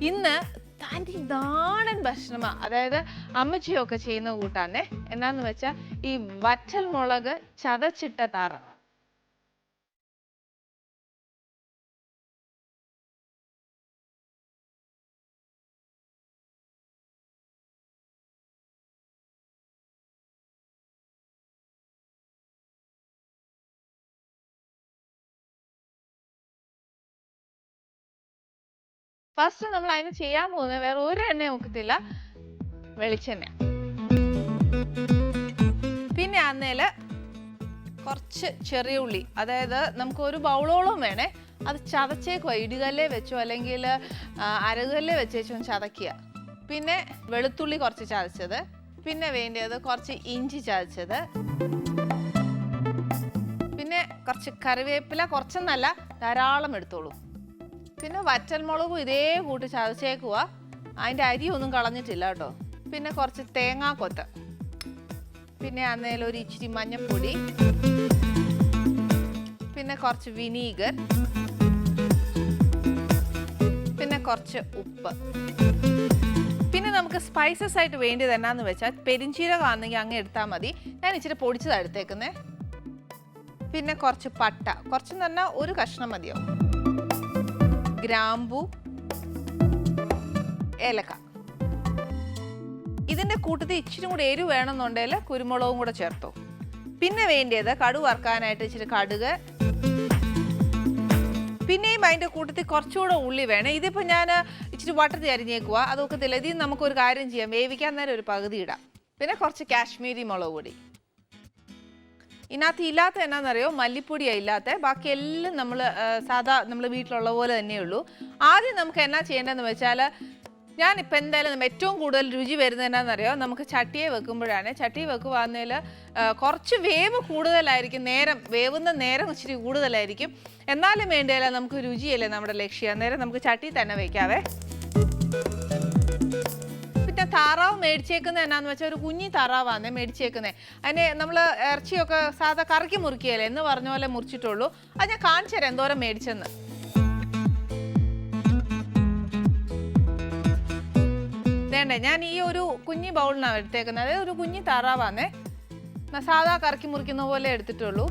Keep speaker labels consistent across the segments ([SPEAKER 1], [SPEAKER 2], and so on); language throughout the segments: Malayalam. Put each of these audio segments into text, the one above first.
[SPEAKER 1] ഇന്ന് തനി നാടൻ ഭക്ഷണമാ. അതായത് അമ്മച്ചിയൊക്കെ ചെയ്യുന്ന കൂട്ടാന്നേ എന്നാന്ന് വെച്ചാൽ ഈ വറ്റൽ മുളക് ചതച്ചിട്ട താറ ഫസ്റ്റ് നമ്മൾ അതിന് ചെയ്യാൻ പോകുന്നത് വേറെ ഒരു എണ്ണ നോക്കത്തില്ല വെളിച്ചെണ്ണ പിന്നെ അന്നേൽ കുറച്ച് ചെറിയ ഉള്ളി. അതായത് നമുക്ക് ഒരു ബൗളോളം വേണേ. അത് ചതച്ചേക്കുക ഇടുകല്ലേ വെച്ചോ അല്ലെങ്കിൽ അരകല്ലേ വെച്ചേച്ചോ ചതക്കുക പിന്നെ വെളുത്തുള്ളി കുറച്ച് ചതച്ചത്. പിന്നെ വേണ്ടത് കുറച്ച് ഇഞ്ചി ചതച്ചത്. പിന്നെ കുറച്ച് കറിവേപ്പില കുറച്ചെന്നല്ല ധാരാളം എടുത്തോളൂ. പിന്നെ വറ്റൽമുളകും ഇതേ കൂട്ടി ചതച്ചേക്കുക അതിന്റെ അരിയൊന്നും കളഞ്ഞിട്ടില്ല കേട്ടോ. പിന്നെ കുറച്ച് തേങ്ങാക്കൊത്ത്. പിന്നെ അന്നേലും ഒരു ഇച്ചിരി മഞ്ഞൾപ്പൊടി. പിന്നെ കുറച്ച് വിനീഗർ. പിന്നെ കുറച്ച് ഉപ്പ്. പിന്നെ നമുക്ക് സ്പൈസസ് ആയിട്ട് വേണ്ടത് എന്നാന്ന് വെച്ചാൽ പെരിഞ്ചീരകം ആണെങ്കിൽ അങ്ങ് എടുത്താൽ മതി. ഞാൻ ഇച്ചിരി പൊടിച്ചതാണ് എടുത്തേക്കുന്നത് പിന്നെ കുറച്ച് പട്ട. കുറച്ചെന്ന് പറഞ്ഞാൽ ഒരു കഷ്ണം മതിയാവും. ഗ്രാമ്പു ഏലക്ക. ഇതിന്റെ കൂട്ടത്തിൽ ഇച്ചിരി കൂടെ എരിവ് വേണമെന്നുണ്ടെങ്കിൽ കുരുമുളകും കൂടെ ചേർത്തു. പിന്നെ വേണ്ടിയത് കടു വറുക്കാനായിട്ട് ഇച്ചിരി കടുക്. പിന്നെയും അതിന്റെ കൂട്ടത്തിൽ കുറച്ചുകൂടെ ഉള്ളി വേണം. ഇതിപ്പോൾ ഞാൻ ഇച്ചിരി വട്ടത്തിൽ അരിഞ്ഞേക്കുക അതൊക്കത്തില്ല ഇതിൽ നമുക്കൊരു കാര്യം ചെയ്യാം. വേവിക്കാൻ നേരം ഒരു പകുതി ഇടാം. പിന്നെ കുറച്ച് കാശ്മീരി മുളക് പൊടി. ഇതിനകത്ത് ഇല്ലാത്ത എന്നാന്നറിയോ? മല്ലിപ്പൊടിയാണ് ഇല്ലാത്ത. ബാക്കി എല്ലാം നമ്മൾ സാധാ നമ്മൾ വീട്ടിലുള്ള പോലെ തന്നെയുള്ളൂ ആദ്യം നമുക്ക് എന്നാ ചെയ്യേണ്ടതെന്ന് വെച്ചാൽ ഞാനിപ്പോൾ എന്തായാലും ഏറ്റവും കൂടുതൽ രുചി വരുന്നത് എന്നാന്നറിയോ? നമുക്ക് ചട്ടിയെ വെക്കുമ്പോഴാണ്. ചട്ടി വെക്കുവാന്നേൽ കുറച്ച് വേവ് കൂടുതലായിരിക്കും നേരം വേവുന്ന നേരം ഇച്ചിരി കൂടുതലായിരിക്കും. എന്നാലും വേണ്ടിയല്ല നമുക്ക് രുചിയല്ലേ നമ്മുടെ ലക്ഷ്യം. അന്നേരം നമുക്ക് ചട്ടി തന്നെ പിന്നെ താറാവ് മേടിച്ചേക്കുന്നത് എന്നാന്ന് വെച്ചാൽ ഒരു കുഞ്ഞി താറാവാന്നേ മേടിച്ചേക്കുന്നത് അതിനെ നമ്മൾ ഇറച്ചിയൊക്കെ സാധാ കറക്കി മുറിക്കുകയല്ലേ എന്ന് പറഞ്ഞ പോലെ മുറിച്ചിട്ടുള്ളൂ. അത് ഞാൻ കാണിച്ചു തരാം എന്തോരം മേടിച്ചെന്ന്. വേണ്ടേ ഞാൻ ഈ ഒരു കുഞ്ഞി ബൗളിനാണ് എടുത്തേക്കുന്നത്. അതായത് ഒരു കുഞ്ഞി താറാവാന്നേ. ന- സാധാ കറക്കി മുറിക്കുന്ന പോലെ എടുത്തിട്ടുള്ളൂ.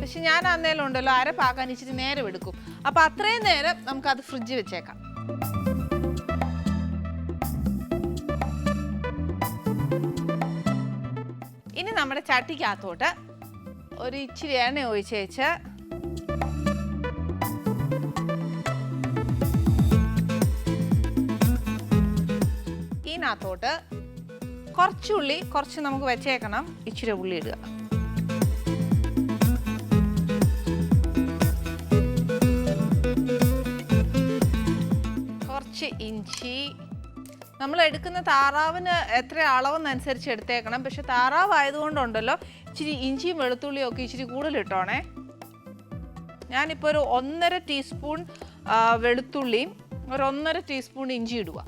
[SPEAKER 1] പക്ഷെ ഞാൻ അന്നേരം ഉണ്ടല്ലോ അരപ്പാക്കാൻ ഇച്ചിരി നേരം എടുക്കും. അപ്പൊ അത്രയും നേരം നമുക്കത് ഫ്രിഡ്ജ് വെച്ചേക്കാം. നമ്മുടെ ചട്ടിക്കകത്തോട്ട് ഒരു ഇച്ചിരി എണ്ണ ഒഴിച്ചേച്ച് ഇതിനകത്തോട്ട് കുറച്ച് ഉള്ളി കുറച്ച് നമുക്ക് വെച്ചേക്കണം. ഇച്ചിരി ഉള്ളി ഇടുക. കുറച്ച് ഇഞ്ചി നമ്മൾ എടുക്കുന്ന താറാവിന് എത്ര അളവെന്നനുസരിച്ച് എടുത്തേക്കണം. പക്ഷെ താറാവ് ആയതുകൊണ്ടുണ്ടല്ലോ ഇച്ചിരി ഇഞ്ചിയും വെളുത്തുള്ളിയും ഒക്കെ ഇച്ചിരി കൂടുതൽ ഇട്ടോണേ. ഞാനിപ്പോൾ ഒരു ഒന്നര ടീസ്പൂൺ വെളുത്തുള്ളിയും ഒരു ഒന്നര ടീസ്പൂൺ ഇഞ്ചി ഇടുക.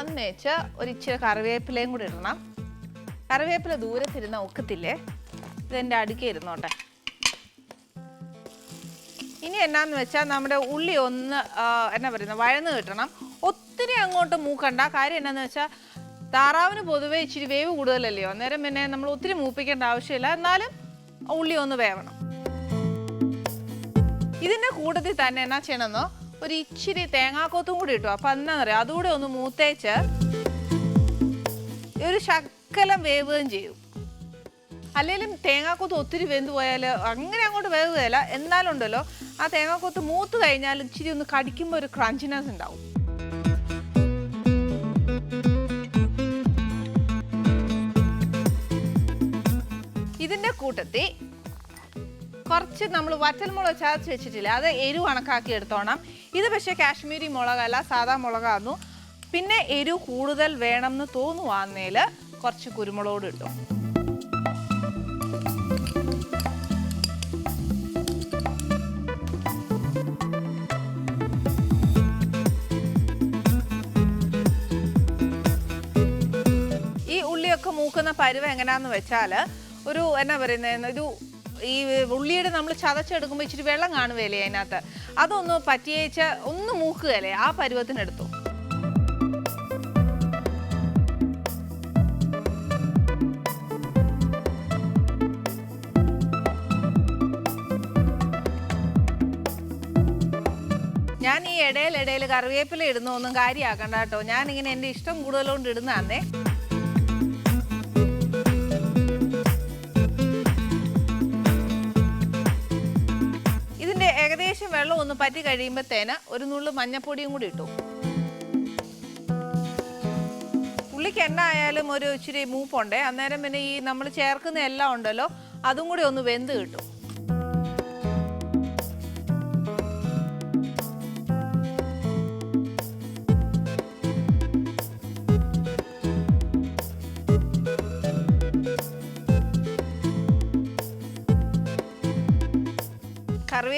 [SPEAKER 1] അന്നേച്ച് ഒരു ഇച്ചിരി കറിവേപ്പിലയും കൂടി ഇടണം. കറിവേപ്പില ദൂരത്തിരുന്ന ഒക്കത്തില്ലേ? ഇതെന്റെ അടുക്കേ ഇരുന്നോട്ടെ. എന്നാന്ന് വെച്ചാൽ നമ്മുടെ ഉള്ളി ഒന്ന് എന്നാ പറയുന്നത് വഴന്ന് കിട്ടണം. ഒത്തിരി അങ്ങോട്ട് മൂക്കണ്ട. കാര്യം എന്നാന്ന് വെച്ചാൽ താറാവിന് പൊതുവേ ഇച്ചിരി വേവ് കൂടുതലല്ലയോ അന്നേരം പിന്നെ നമ്മൾ ഒത്തിരി മൂപ്പിക്കേണ്ട ആവശ്യമില്ല. എന്നാലും ഉള്ളി ഒന്ന് വേവണം. ഇതിന്റെ കൂട്ടത്തിൽ തന്നെ എന്നാ ചെയ്യണമെന്നോ? ഒരു ഇച്ചിരി തേങ്ങാക്കോത്തും കൂടി ഇട്ടു. അപ്പൊ എന്നാ പറയാ അതുകൂടെ ഒന്ന് മൂത്തേച്ച് ഒരു ശക്കലം വേവുകയും ചെയ്യും. അല്ലെങ്കിലും തേങ്ങാക്കൊത്ത് ഒത്തിരി വെന്ത് പോയാൽ അങ്ങനെ അങ്ങോട്ട് വേവുകയില്ല. എന്നാലുണ്ടല്ലോ ആ തേങ്ങാക്കൊത്ത് മൂത്ത് കഴിഞ്ഞാൽ ഇച്ചിരി ഒന്ന് കടിക്കുമ്പോൾ ഒരു ക്രഞ്ചിനെസ് ഉണ്ടാവും. ഇതിന്റെ കൂട്ടത്തിൽ കുറച്ച് നമ്മൾ വറ്റൽമുളക് ചതച്ച് വെച്ചിട്ടില്ല അത് എരിവ് കണക്കാക്കി എടുത്തോണം. ഇത് പക്ഷേ കാശ്മീരി മുളകല്ല സാധാ മുളകാന്നു. പിന്നെ എരിവ് കൂടുതൽ വേണം എന്ന് തോന്നുവാന്നേൽ കുറച്ച് കുരുമുളകോട് ഇട്ടു. മൂക്കുന്ന പരുവ എങ്ങനെയാന്ന് വെച്ചാൽ ഒരു എന്നാ പറയുന്നത് ഒരു ഈ ഉള്ളിയുടെ നമ്മൾ ചതച്ചെടുക്കുമ്പോൾ ഇച്ചിരി വെള്ളം കാണുകയല്ലേ അതിനകത്ത്. അതൊന്ന് പറ്റിയേച്ച് ഒന്ന് മൂക്കുകയല്ലേ ആ പരുവത്തിനെടുത്തു. ഞാൻ ഈ ഇടയിൽ ഇടയിൽ കറിവേപ്പില ഇടുന്ന ഒന്നും കാര്യമാക്കണ്ട കേട്ടോ. ഞാനിങ്ങനെ എന്റെ ഇഷ്ടം കൂടുതലുകൊണ്ട് ഇടുന്നതാന്നേ. ഒന്ന് പറ്റി കഴിയുമ്പോഴത്തേന് ഒരു നുള്ളു മഞ്ഞപ്പൊടിയും കൂടി ഇട്ടു. ഉള്ളിക്ക് എണ്ണ ആയാലും ഒരു ഇച്ചിരി മൂപ്പുണ്ടേ. അന്നേരം പിന്നെ ഈ നമ്മൾ ചേർക്കുന്ന എല്ലാം ഉണ്ടല്ലോ അതും കൂടി ഒന്ന് വെന്ത് കിട്ടും.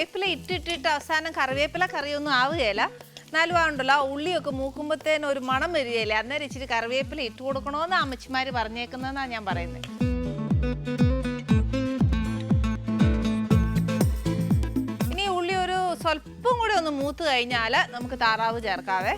[SPEAKER 1] കറിവേപ്പില ഇട്ടിട്ടിട്ട് അവസാനം കറിവേപ്പില കറിയൊന്നും ആവുകയില്ല. എന്നാലും ഉണ്ടല്ലോ ആ ഉള്ളിയൊക്കെ മൂക്കുമ്പോഴത്തേന് ഒരു മണം വരികയില്ലേ? അന്നേരം ഇച്ചിരി കറിവേപ്പില ഇട്ട് കൊടുക്കണമെന്ന് അമ്മച്ചിമാര് പറഞ്ഞേക്കുന്നതെന്നാണ് ഞാൻ പറയുന്നത് ഇനി ഉള്ളി ഒരു സ്വല്പം കൂടി ഒന്ന് മൂത്ത് കഴിഞ്ഞാൽ നമുക്ക് താറാവ് ചേർക്കാവേ.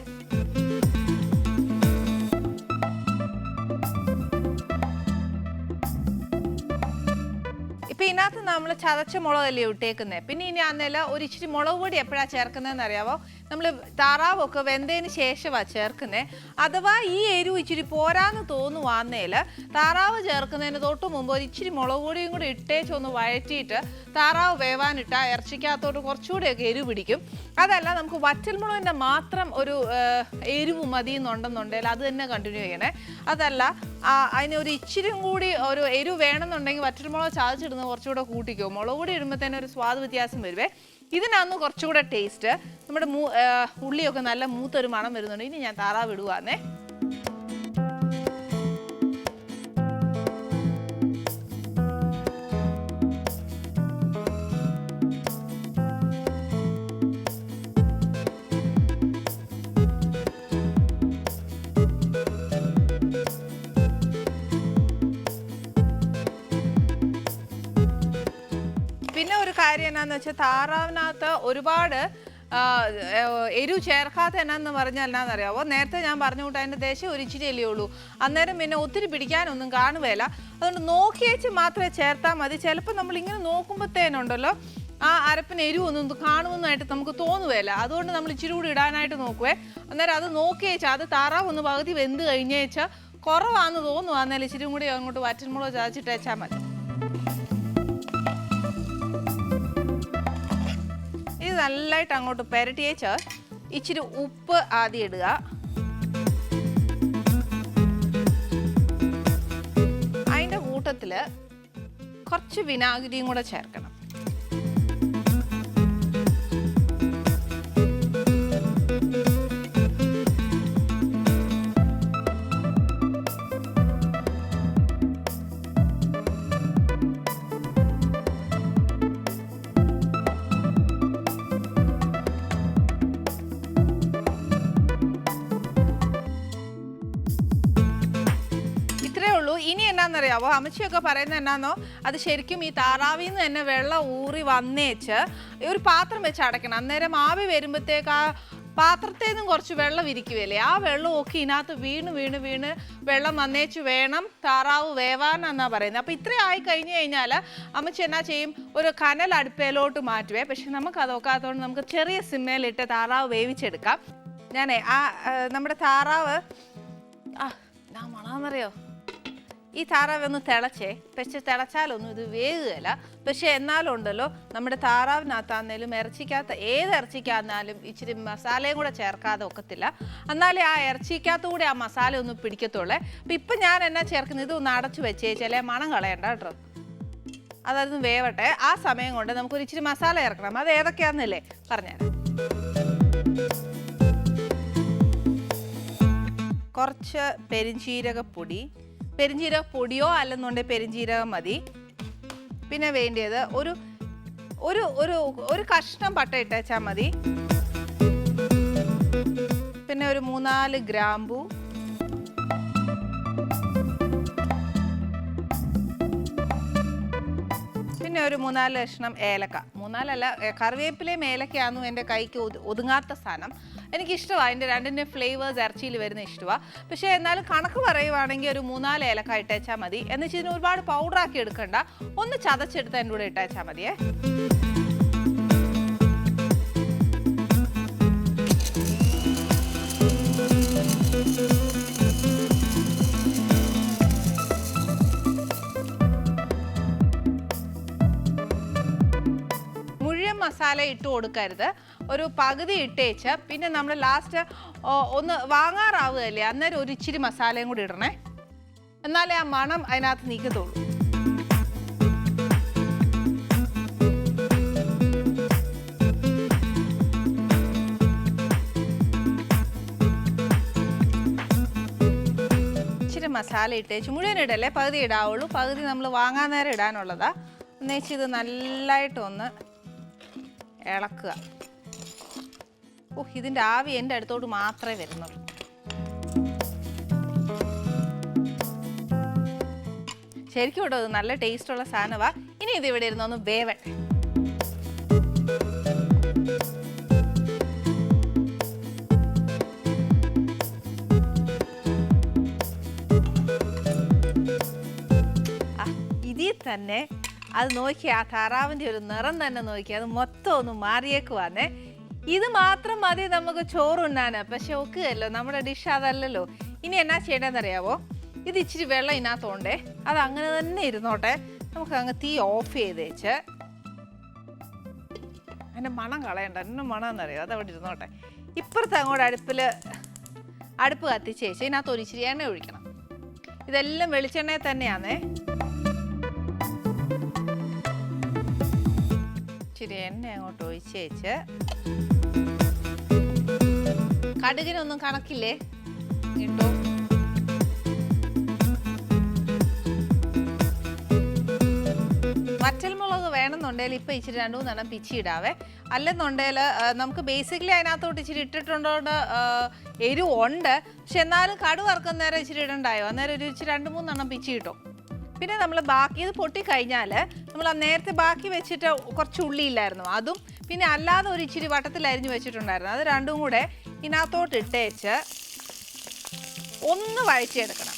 [SPEAKER 1] ഇപ്പൊ ഇതിനകത്ത് നമ്മൾ ചതച്ച മുളകല്ലേ ഇട്ടേക്കുന്നത് പിന്നെ ഇനി അന്നേല ഒരു ഇച്ചിരി മുളക് പൊടി എപ്പോഴാണ് ചേർക്കുന്നതെന്ന് അറിയാവോ? നമ്മൾ താറാവൊക്കെ വെന്തതിന് ശേഷമാണ് ചേർക്കുന്നത് അഥവാ ഈ എരിവ് ഇച്ചിരി പോരാന്ന് തോന്നുവാന്നേൽ താറാവ് ചേർക്കുന്നതിന് തൊട്ട് മുമ്പ് ഒരു ഇച്ചിരി മുളക് പൊടിയും കൂടി ഇട്ടേച്ചൊന്ന് വഴറ്റിയിട്ട് താറാവ് വേവാനിട്ട ഇറച്ചിക്കകത്തോട്ട് കുറച്ചുകൂടിയൊക്കെ എരിവ് പിടിക്കും. അതല്ല നമുക്ക് വറ്റൽമുളകിന്റെ മാത്രം ഒരു എരിവ് മതി എന്നുണ്ടെന്നുണ്ടെങ്കിൽ അത് തന്നെ കണ്ടിന്യൂ ചെയ്യണേ. അതല്ല അതിന് ഒരു ഇച്ചിരി കൂടി ഒരു എരിവ് വേണമെന്നുണ്ടെങ്കിൽ വറ്റൽമുളക് ചതച്ചിടുന്നത് കുറച്ചുകൂടെ കൂട്ടിക്കോ. മുളക് കൂടി ഇടുമ്പോഴത്തേനും ഒരു സ്വാദ് വ്യത്യാസം വരുവേ. ഇതിനാന്ന് കുറച്ചുകൂടെ ടേസ്റ്റ് നമ്മുടെ ഉള്ളിയൊക്കെ നല്ല മൂത്തൊരു മണം വരുന്നുണ്ട്. ഇനി ഞാൻ താറാവ് ഇടുവാന്നേ. കാര്യം എന്നാന്ന് വെച്ചാൽ താറാവിനകത്ത് ഒരുപാട് എരിവ് ചേർക്കാത്ത എന്നാന്ന് പറഞ്ഞാൽ എന്നാന്നറിയാവോ? നേരത്തെ ഞാൻ പറഞ്ഞു കൂട്ടാ അതിന്റെ ദേശം ഒരു ഇച്ചിരി അല്ലേ ഉള്ളൂ. അന്നേരം പിന്നെ ഒത്തിരി പിടിക്കാനൊന്നും കാണുകയില്ല അതുകൊണ്ട് നോക്കിയേച്ച് മാത്രമേ ചേർത്താൽ മതി. ചിലപ്പോൾ നമ്മൾ ഇങ്ങനെ നോക്കുമ്പോഴത്തേനുണ്ടല്ലോ ആ അരപ്പിന് എരിവൊന്നും കാണുമെന്നായിട്ട് നമുക്ക് തോന്നുകയില്ല അതുകൊണ്ട് നമ്മൾ ഇച്ചിരി കൂടി ഇടാനായിട്ട് നോക്കുവേ. അന്നേരം അത് നോക്കിയേച്ചാൽ അത് താറാവ് ഒന്ന് പകുതി വെന്ത് കഴിഞ്ഞേച്ചാൽ കുറവാന്ന് തോന്നുവാന്നേൽ ഇച്ചിരി കൂടി അങ്ങോട്ട് വറ്റൻമുളക് ചതച്ചിട്ടേച്ചാൽ മതി. നല്ലതായിട്ട് അങ്ങോട്ട് പെരട്ടിയേച്ച് ഇച്ചിരി ഉപ്പ് ആദ്യം ഇടുക. അതിന്റെ കൂട്ടത്തിൽ കുറച്ച് വിനാഗിരിയും കൂടെ ചേർക്കണം. എന്നാന്നറിയാവോ അമ്മച്ചിയൊക്കെ പറയുന്നത് എന്നാന്നോ? അത് ശരിക്കും ഈ താറാവിൽ നിന്ന് തന്നെ വെള്ളം ഊറി വന്നേച്ച് ഒരു പാത്രം വെച്ച് അടയ്ക്കണം. അന്നേരം ആവി വരുമ്പോഴത്തേക്ക് ആ പാത്രത്തിൽ നിന്നും കുറച്ച് വെള്ളം ഇരിക്കുകയല്ലേ ആ വെള്ളമൊക്കെ ഇതിനകത്ത് വീണ് വീണ് വീണ് വെള്ളം വന്നേച്ച് വേണം താറാവ് വേവാനെന്നാണ് പറയുന്നത്. അപ്പോൾ ഇത്രയും ആയി കഴിഞ്ഞ് കഴിഞ്ഞാൽ അമ്മച്ചി എന്നാ ചെയ്യും? ഒരു കനൽ അടുപ്പയിലോട്ട് മാറ്റുവേ. പക്ഷെ നമുക്ക് അത് ഒക്കാത്തതുകൊണ്ട് നമുക്ക് ചെറിയ സിമ്മയിലിട്ട് താറാവ് വേവിച്ചെടുക്കാം. ഞാനേ ആ നമ്മുടെ താറാവ് ആ ഞാൻ മണമെന്നറിയോ ഈ താറാവ് ഒന്ന് തിളച്ചേ. പക്ഷെ തിളച്ചാലൊന്നും ഇത് വേകുകയില്ല പക്ഷെ എന്നാലുണ്ടല്ലോ നമ്മുടെ താറാവിനകത്താന്നേലും ഇറച്ചിക്കകത്ത് ഏത് ഇറച്ചിക്കാന്നാലും ഇച്ചിരി മസാലയും കൂടെ ചേർക്കാതെ ഒക്കത്തില്ല. എന്നാലേ ആ ഇറച്ചിക്കകത്ത് കൂടെ ആ മസാല ഒന്ന് പിടിക്കത്തുള്ളേ. അപ്പം ഇപ്പം ഞാൻ എന്നാ ചേർക്കുന്നത്? ഇതൊന്ന് അടച്ചു വെച്ചേച്ചാലേ മണം കളയണ്ട കേട്ടോ. അതായത് വേവട്ടെ. ആ സമയം കൊണ്ട് നമുക്കൊരു ഇച്ചിരി മസാല ചേർക്കണം. അത് ഏതൊക്കെയാണെന്നല്ലേ പറഞ്ഞുതരാം കുറച്ച് പെരിഞ്ചീരകപ്പൊടി പെരിഞ്ചീരക പൊടിയോ അല്ലെന്നുണ്ടെങ്കിൽ പെരിഞ്ചീരകം മതി. പിന്നെ വേണ്ടിയത് ഒരു ഒരു ഒരു ഒരു കഷ്ണം പട്ട ഇട്ടേച്ചാൽ മതി. പിന്നെ ഒരു മൂന്നാൽ ഗ്രാമ്പു. പിന്നെ ഒരു മൂന്നാൽ കഷ്ണം ഏലക്ക. മൂന്നാലല്ല കറിവേപ്പിലയും ഏലക്കയാണെന്നും എന്റെ കൈക്ക് ഒതുങ്ങാത്ത സാധനം. എനിക്കിഷ്ടമാണ് അതിന്റെ രണ്ടിന്റെ ഫ്ലേവേഴ്സ് ഇറച്ചിയിൽ വരുന്ന ഇഷ്ടമാണ് പക്ഷേ എന്നാലും കണക്ക് പറയുവാണെങ്കിൽ ഒരു മൂന്നാൽ ഏലക്ക ഇട്ടേച്ചാൽ മതി. എന്ന് വെച്ചാൽ ഇതിന് ഒരുപാട് പൗഡറാക്കി എടുക്കണ്ട. ഒന്ന് ചതച്ചെടുത്ത് എന്റെ കൂടെ ഇട്ടേച്ചാൽ മതിയേ. മസാല ഇട്ട് കൊടുക്കരുത്. ഒരു പകുതി ഇട്ടേച്ച് പിന്നെ നമ്മൾ ലാസ്റ്റ് ഒന്ന് വാങ്ങാറാവുകയല്ലേ? അന്നേരം ഒരു ഇച്ചിരി മസാലയും കൂടി ഇടണേ. എന്നാലേ ആ മണം അതിനകത്ത് നീക്കത്തുള്ളൂ. ഇച്ചിരി മസാല ഇട്ടേച്ച് മുഴുവൻ ഇടല്ലേ? പകുതി ഇടാവുള്ളൂ. പകുതി നമ്മൾ വാങ്ങാൻ നേരം ഇടാനുള്ളതാ. എന്നുവെച്ചിത് നല്ലതായിട്ടൊന്ന് ഇളക്കുക. ഓ ഇതിന്റെ ആവി എന്റെ അടുത്തോട്ട് മാത്രമേ വരുന്നുള്ളൂ. ശരിക്കും ഇവിടെ നല്ല ടേസ്റ്റുള്ള സാധനമാണ് ഇനി ഇത് ഇവിടെ ഇരുന്നൊന്ന് വേവട്ടെ. ഇതിൽ തന്നെ അത് നോക്കി ആ താറാവിന്റെ ഒരു നിറം തന്നെ നോക്കി അത് മൊത്തം ഒന്ന് മാറിയേക്കുവാന്നേ. ഇത് മാത്രം മതി നമുക്ക് ചോറ് ചോറുണ്ണാന്. പക്ഷെ ഒക്കുകയല്ലോ നമ്മുടെ ഡിഷ് അതല്ലല്ലോ. ഇനി എന്നാ ചെയ്യണമെന്നറിയാവോ ഇത് ഇച്ചിരി വെള്ളം ഇതിനകത്തോണ്ടേ അത് അങ്ങനെ തന്നെ ഇരുന്നോട്ടെ. നമുക്ക് അങ്ങ് തീ ഓഫ് ചെയ്തേച്ച്. അതിന്റെ മണം കളയണ്ട. എന്നെ മണം എന്നറിയോ അത് അവിടെ ഇരുന്നോട്ടെ. ഇപ്പുറത്ത് അങ്ങോട്ട് അടുപ്പിൽ അടുപ്പ് കത്തിച്ച് വെച്ച് ഇതിനകത്ത് ഒരു ഇച്ചിരി എണ്ണ ഒഴിക്കണം. ഇതെല്ലാം വെളിച്ചെണ്ണയിൽ തന്നെയാണേ ഇച്ചിരി എണ്ണ അങ്ങോട്ട് ഒഴിച്ച് വെച്ച് കടുകിനൊന്നും കണക്കില്ലേ? കേട്ടോ വറ്റൽമുളക് വേണമെന്നുണ്ടെങ്കിൽ ഇപ്പം ഇച്ചിരി രണ്ടു മൂന്നെണ്ണം പിച്ചി ഇടാവേ. അല്ലെന്നുണ്ടെങ്കിൽ നമുക്ക് ബേസിക്കലി അതിനകത്തോട്ട് ഇച്ചിരി ഇട്ടിട്ടുണ്ടോണ്ട് എരിവ് ഉണ്ട്. പക്ഷെ എന്നാലും കടു വറക്കുന്ന നേരം ഇച്ചിരി ഇടണ്ടായോ? അന്നേരം ഒരു ഇച്ചിരി രണ്ട് മൂന്നെണ്ണം പിച്ചി കിട്ടും. പിന്നെ നമ്മൾ ബാക്കി ഇത് പൊട്ടിക്കഴിഞ്ഞാൽ നമ്മൾ ആ നേരത്തെ ബാക്കി വെച്ചിട്ട് കുറച്ച് ഉള്ളിയില്ലായിരുന്നു അതും പിന്നെ അല്ലാതെ ഒരു ഇച്ചിരി വട്ടത്തിൽ അരിഞ്ഞു വെച്ചിട്ടുണ്ടായിരുന്നു. അത് രണ്ടും കൂടെ ഇതിനകത്തോട്ട് ഇട്ടേച്ച് ഒന്ന് വഴറ്റിയെടുക്കണം.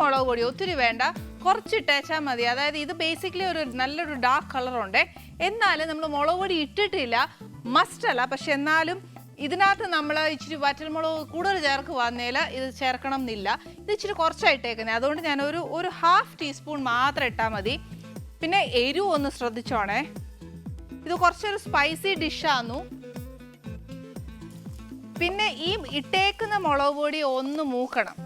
[SPEAKER 1] മുളക് പൊടി ഒത്തിരി വേണ്ട. കുറച്ച് ഇട്ടേച്ചാൽ മതി. അതായത് ഇത് ബേസിക്കലി ഒരു നല്ലൊരു ഡാർക്ക് കളറുണ്ട് എന്നാലും നമ്മൾ മുളക് പൊടി ഇട്ടിട്ടില്ല. മസ്റ്റ് അല്ല. പക്ഷെ എന്നാലും ഇതിനകത്ത് നമ്മൾ ഇച്ചിരി വറ്റൽമുളക് കൂടുതൽ ചേർക്ക് വന്നേൽ ഇത് ചേർക്കണം എന്നില്ല. ഇത് ഇച്ചിരി കുറച്ചായിട്ടേക്കുന്നത് അതുകൊണ്ട് ഞാൻ ഒരു ഒരു ഹാഫ് ടീസ്പൂൺ മാത്രം ഇട്ടാൽ മതി. പിന്നെ എരിവ് ഒന്ന് ശ്രദ്ധിച്ചോണേ. ഇത് കുറച്ചൊരു സ്പൈസി ഡിഷാന്നു പിന്നെ ഈ ഇട്ടേക്കുന്ന മുളക് പൊടി ഒന്ന് മൂക്കണം.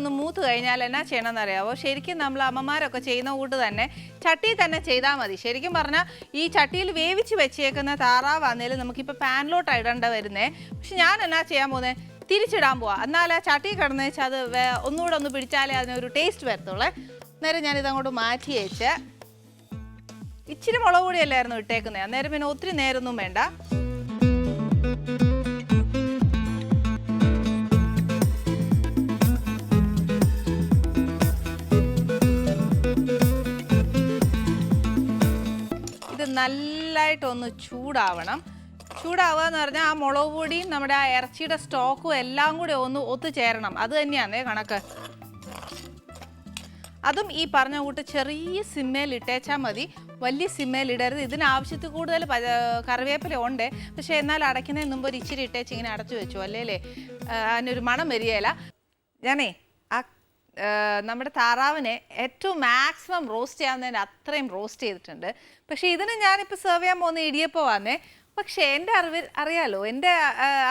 [SPEAKER 1] ഒന്ന് മൂത്ത് കഴിഞ്ഞാൽ എന്നാ ചെയ്യണമെന്ന് അറിയാവോ ശരിക്കും നമ്മൾ അമ്മമാരൊക്കെ ചെയ്യുന്ന കൂട്ട് തന്നെ ചട്ടി തന്നെ ചെയ്താൽ മതി. ശരിക്കും പറഞ്ഞാൽ ഈ ചട്ടിയിൽ വേവിച്ച് വെച്ചേക്കുന്ന താറാവാന്നേലും നമുക്കിപ്പോൾ പാനിലോട്ട് ഇടേണ്ട വരുന്നേ. പക്ഷെ ഞാൻ എന്നാ ചെയ്യാൻ പോകുന്നത് തിരിച്ചിടാൻ പോവാ. എന്നാൽ ആ ചട്ടി കിടന്ന് വെച്ചാൽ അത് ഒന്നുകൂടെ ഒന്ന് പിടിച്ചാലേ അതിനൊരു ടേസ്റ്റ് വരത്തുള്ളേ. അന്നേരം ഞാനിത് അങ്ങോട്ട് മാറ്റി വെച്ച് ഇച്ചിരി മുളക് പൊടിയല്ലായിരുന്നു ഇട്ടേക്കുന്നത് അന്നേരം പിന്നെ ഒത്തിരി നേരമൊന്നും വേണ്ട. നല്ലതായിട്ടൊന്ന് ചൂടാവണം. ചൂടാവുക എന്ന് പറഞ്ഞാൽ ആ മുളക് പൊടിയും നമ്മുടെ ആ ഇറച്ചിയുടെ സ്റ്റോക്കും എല്ലാം കൂടെ ഒന്ന് ഒത്തുചേരണം. അത് തന്നെയാണേ കണക്ക്. അതും ഈ പറഞ്ഞ കൂട്ട് ചെറിയ സിമ്മയിൽ ഇട്ടേച്ചാൽ മതി. വലിയ സിമ്മയിൽ ഇടരുത്. ഇതിന് കൂടുതൽ കറിവേപ്പില ഉണ്ട്. പക്ഷേ എന്നാൽ അടയ്ക്കുന്നതിന് മുമ്പ് ഒരു ഇച്ചിരി ഇട്ടേച്ച് ഇങ്ങനെ അടച്ചു വെച്ചു. അല്ലേ അതിനൊരു മണം വരികയില്ല ഞാനേ നമ്മുടെ താറാവിനെ ഏറ്റവും മാക്സിമം റോസ്റ്റ് ചെയ്യാവുന്നതിന് അത്രയും റോസ്റ്റ് ചെയ്തിട്ടുണ്ട്. പക്ഷേ ഇതിന് ഞാനിപ്പോൾ സെർവ് ചെയ്യാൻ പോകുന്ന ഇടിയപ്പമാണേ പക്ഷേ എന്റെ അറിവിൽ അറിയാലോ എന്റെ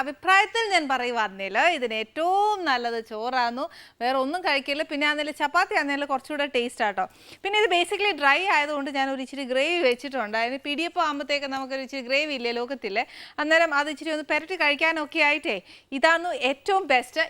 [SPEAKER 1] അഭിപ്രായത്തിൽ ഞാൻ പറയുവായിരുന്നില്ല ഇതിന് ഏറ്റവും നല്ലത് ചോറാന്നു വേറെ ഒന്നും കഴിക്കില്ല. പിന്നെ ആണെങ്കിലും ചപ്പാത്തി ആണെങ്കിൽ കുറച്ചുകൂടെ ടേസ്റ്റ് ആട്ടോ. പിന്നെ ഇത് ബേസിക്കലി ഡ്രൈ ആയതുകൊണ്ട് ഞാൻ ഒരു ഇച്ചിരി ഗ്രേവി വെച്ചിട്ടുണ്ട്. അതിന് പിടിയപ്പം ആകുമ്പോഴത്തേക്ക് നമുക്കൊരു ഇച്ചിരി ഗ്രേവി ഇല്ലേ ലോകത്തില്ലേ അന്നേരം അത് ഇച്ചിരി ഒന്ന് പെരട്ടി കഴിക്കാനൊക്കെ ആയിട്ടേ ഇതാണ് ഏറ്റവും ബെസ്റ്റ്